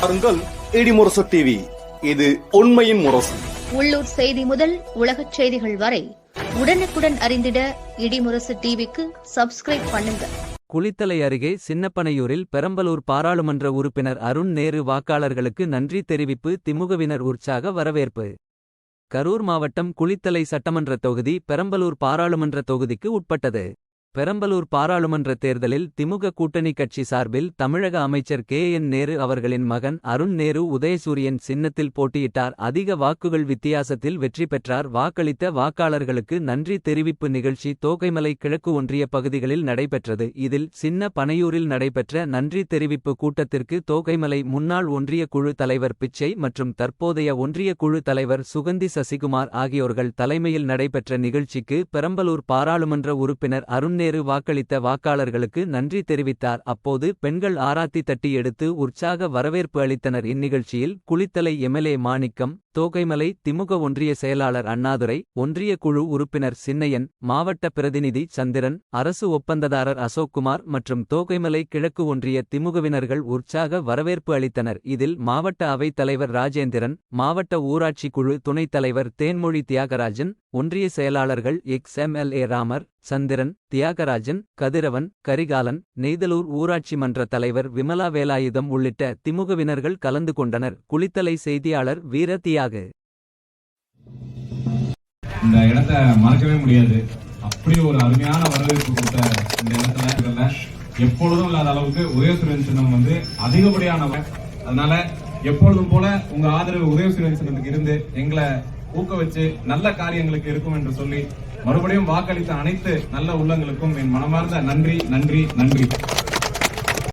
பாருங்கள் இடிமுரசு டிவி இது உண்மையின் முரசு. உள்ளூர் செய்தி முதல் உலகச் செய்திகள் வரை உடனுக்குடன் அறிந்திட இடிமுரசு டிவிக்கு சப்ஸ்கிரைப் பண்ணுங்க. குளித்தலை அருகே சின்னப்பனையூரில் பெரம்பலூர் பாராளுமன்ற உறுப்பினர் அருண் நேரு வாக்காளர்களுக்கு நன்றி தெரிவிப்பு திமுகவினர் உற்சாக வரவேற்பு. கரூர் மாவட்டம் குளித்தலை சட்டமன்ற தொகுதி பெரம்பலூர் பாராளுமன்ற தொகுதிக்கு உட்பட்டது. பெரம்பலூர் பாராளுமன்ற தேர்தலில் திமுக கூட்டணி கட்சி சார்பில் தமிழக அமைச்சர் கே என் நேரு அவர்களின் மகன் அருண் நேரு உதயசூரியன் சின்னத்தில் போட்டியிட்டார். அதிக வாக்குகள் வித்தியாசத்தில் வெற்றி பெற்றார். வாக்களித்த வாக்காளர்களுக்கு நன்றி தெரிவிப்பு நிகழ்ச்சி தோகைமலை கிழக்கு ஒன்றிய பகுதிகளில் நடைபெற்றது. இதில் சின்ன பனையூரில் நடைபெற்ற நன்றி தெரிவிப்பு கூட்டத்திற்கு தோகைமலை முன்னாள் ஒன்றிய குழு தலைவர் பிச்சை மற்றும் தற்போதைய ஒன்றிய குழு தலைவர் சுகந்தி சசிகுமார் ஆகியோர்கள் தலைமையில் நடைபெற்ற நிகழ்ச்சிக்கு பெரம்பலூர் பாராளுமன்ற உறுப்பினர் அருண் நேரு வாக்களித்த வாக்காளர்களுக்கு நன்றி தெரிவித்தார். அப்போது பெண்கள் ஆராத்தி தட்டி எடுத்து உற்சாக வரவேற்பு அளித்தனர். இந்நிகழ்ச்சியில் குளித்தலை எம்எல்ஏ மாணிக்கம் தோகைமலை திமுக ஒன்றிய செயலாளர் அண்ணாதுரை ஒன்றிய குழு உறுப்பினர் சின்னையன் மாவட்ட பிரதிநிதி சந்திரன் அரசு ஒப்பந்ததாரர் அசோக்குமார் மற்றும் தோகைமலை கிழக்கு ஒன்றிய திமுகவினர்கள் உற்சாக வரவேற்பு அளித்தனர். இதில் மாவட்ட அவைத் தலைவர் ராஜேந்திரன் மாவட்ட ஊராட்சி குழு துணைத் தலைவர் தேன்மொழி தியாகராஜன் ஒன்றிய செயலாளர்கள் எக்ஸ் எம்எல்ஏ ராமர் சந்திரன் தியாகராஜன் கதிரவன் கரிகாலன் நெய்தலூர் ஊராட்சி மன்ற தலைவர் விமலா வேலாயுதம் உள்ளிட்ட திமுகவினர்கள் கலந்து கொண்டனர். குளித்தலை செய்தியாளர் வீர இந்த இடத்த மறக்கவே முடியாது. அப்படி ஒரு அருமையான வரவேற்பு கொடுத்த இந்த இடத்துல எப்பொழுதும் இல்லாத அளவுக்கு உதயசூரியன் சின்னம் வந்து அதிகப்படியானவர் அதனால எப்பொழுதும் போல உங்க ஆதரவு உதயசூரியன் சின்னத்துக்கு இருந்து எங்களை ஊக்குவிச்சு நல்ல காரியங்களுக்கு இருக்கும் என்று சொல்லி மறுபடியும் வாக்களித்த அனைத்து நல்ல உள்ளங்களுக்கும் என் மனமார்ந்த நன்றி நன்றி நன்றி.